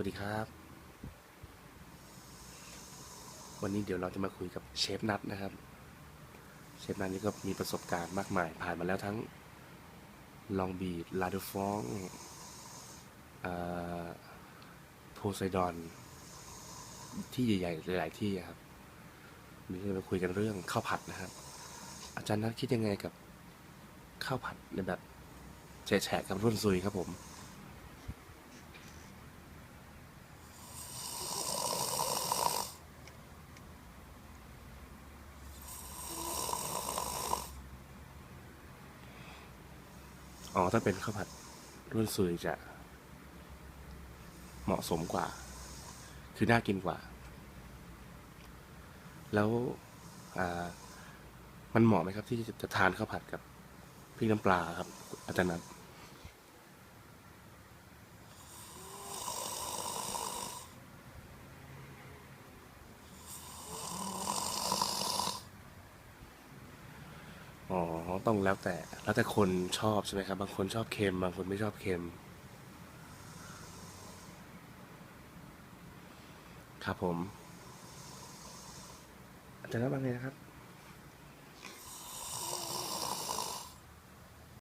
วัสดีครับ วันนี้เดี๋ยวเราจะมาคุยกับเชฟนัทนะครับ เชฟนัทนี่ก็มีประสบการณ์มากมาย ผ่านมาแล้วทั้งลองบีดลาดูฟองโพไซดอน ที่ใหญ่ๆหลาย ๆ ที่ครับวันนี้เรามาคุยกันเรื่องข้าวผัดนะครับ อาจารย์นัทคิดยังไงกับข้าวผัดในแบบแฉะกับรุ่นซุยครับผม อ๋อถ้าเป็นข้าวผัดรุ่นซุยจะ เหมาะสมกว่า คือน่ากินกว่า แล้วมันเหมาะไหมครับ ที่จะจะทานข้าวผัดกับพริกน้ำปลาครับอาจารย์นัท อ๋อ ต้องแล้วแต่ แล้วแต่คนชอบใช่ไหมครับ บางคนชอบเค็ม บางคนไม่ชอบเค็ม ครับผม อาจารย์ว่าไงนะครับ